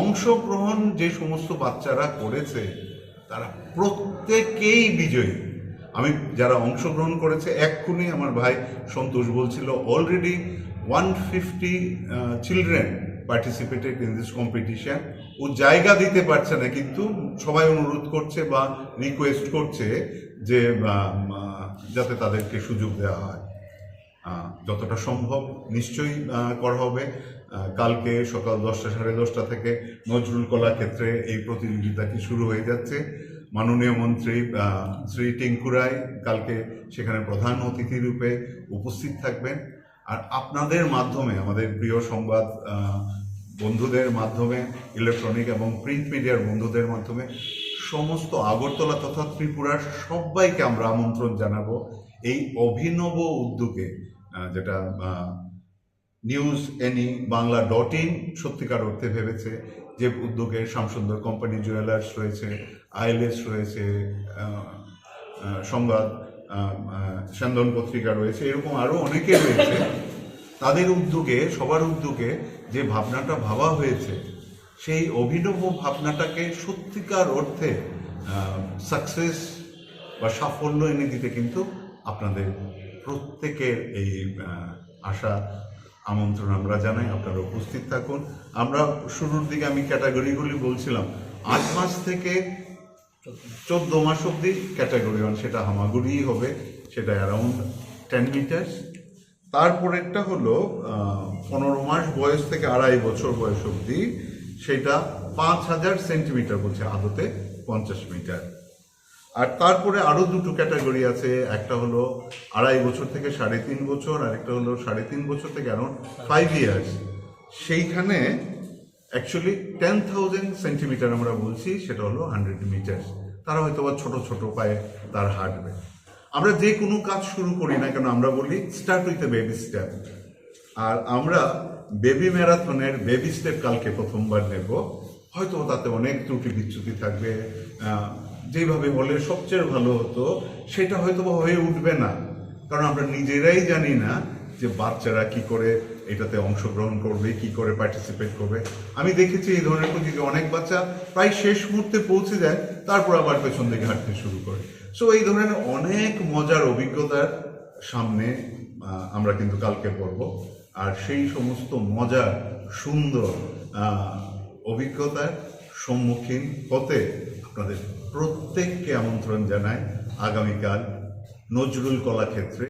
অংশগ্রহণ যে সমস্ত বাচ্চারা করেছে, তারা প্রত্যেকেই বিজয়ী। আমি যারা অংশগ্রহণ করেছে, এক্ষুনি আমার ভাই সন্তোষ বলছিল already one fifty children participated in this competition ও জায়গা দিতে পারছে না, কিন্তু সবাই অনুরোধ করছে বা রিকোয়েস্ট করছে যে যাতে তাদেরকে সুযোগ দেওয়া হয়। যতটা সম্ভব নিশ্চয়ই করা হবে। কালকে সকাল দশটা সাড়ে দশটা থেকে নজরুল কলা ক্ষেত্রে এই প্রতিযোগিতাটি শুরু হয়ে যাচ্ছে? মাননীয় মন্ত্রী শ্রী টিঙ্কুরাই কালকে সেখানে প্রধান অতিথি রূপে উপস্থিত থাকবেন। আর আপনাদের মাধ্যমে, আমাদের প্রিয় সংবাদ বন্ধুদের মাধ্যমে ইলেকট্রনিক এবং প্রিন্ট মিডিয়ার বন্ধুদের মাধ্যমে সমস্ত আগরতলা তথা ত্রিপুরার সবাইকে আমরা আমন্ত্রণ জানাব। এই অভিনব উদ্যোগে যেটা news any Bangla dot in সত্যিকার অর্থে ভেবেছে যে উদ্যোগে শ্যামসুন্দর কোম্পানি জুয়েলার্স রয়েছে আইএলএস রয়েছে সংবাদ স্যান্দন পত্রিকা রয়েছে, এরকম আরও অনেকে রয়েছে। তাদের উদ্যোগে, সবার উদ্যোগে যে ভাবনাটা ভাবা হয়েছে, সেই অভিনব ভাবনাটাকে সত্যিকার অর্থে সাকসেস বা সাফল্য এনে দিতে কিন্তু আপনাদের প্রত্যেকের এই আশা আমন্ত্রণ আমরা জানাই, আপনারা উপস্থিত থাকুন। আমরা শুরুর দিকে আমি ক্যাটাগরিগুলি বলছিলাম। আট মাস থেকে চোদ্দ মাস অব্দি ক্যাটাগরি ওয়ান সেটা হামাগুড়িই হবে সেটা অ্যারাউন্ড টেন মিটার্স তারপরেরটা হলো পনেরো মাস বয়স থেকে আড়াই বছর বয়স অবধি, সেটা পাঁচ হাজার সেন্টিমিটার বলছে, আদতে পঞ্চাশ মিটার আর তারপরে আরও দুটো ক্যাটাগরি আছে। একটা হলো আড়াই বছর থেকে সাড়ে তিন বছর, আর একটা হলো সাড়ে তিন বছর থেকে অ্যারাউন্ড ফাইভ ইয়ার্স সেইখানে অ্যাকচুয়ালি টেন থাউজেন্ড সেন্টিমিটার আমরা বলছি, সেটা হলো হান্ড্রেড মিটার তারা হয়তো বা ছোটো ছোটো পায়ে তার হাঁটবে। আমরা যে কোনো কাজ শুরু করি না কেন, আমরা বলি start with a baby step আর আমরা বেবি ম্যারাথনের বেবি স্টেপ কালকে প্রথমবার নেব। হয়তো তাতে অনেক ত্রুটি বিচ্যুতি থাকবে যেভাবে হলে সবচেয়ে ভালো হতো, সেটা হয়তো হয়ে উঠবে না। কারণ আমরা নিজেরাই জানি না যে বাচ্চারা কি করে এটাতে অংশগ্রহণ করবে, কি করে পার্টিসিপেট করবে। আমি দেখেছি এই ধরনের প্রতিযোগিতা অনেক বাচ্চা প্রায় শেষ মুহূর্তে পৌঁছে যায়, তারপর আবার পেছন দিকে হাঁটতে শুরু করে। সো এই ধরনের অনেক মজার অভিজ্ঞতার সামনে আমরা কিন্তু কালকে পড়ব। আর সেই সমস্ত মজার, সুন্দর অভিজ্ঞতার সম্মুখীন হতে আপনাদের প্রত্যেককে আমন্ত্রণ জানায় আগামীকাল নজরুল কলা ক্ষেত্রে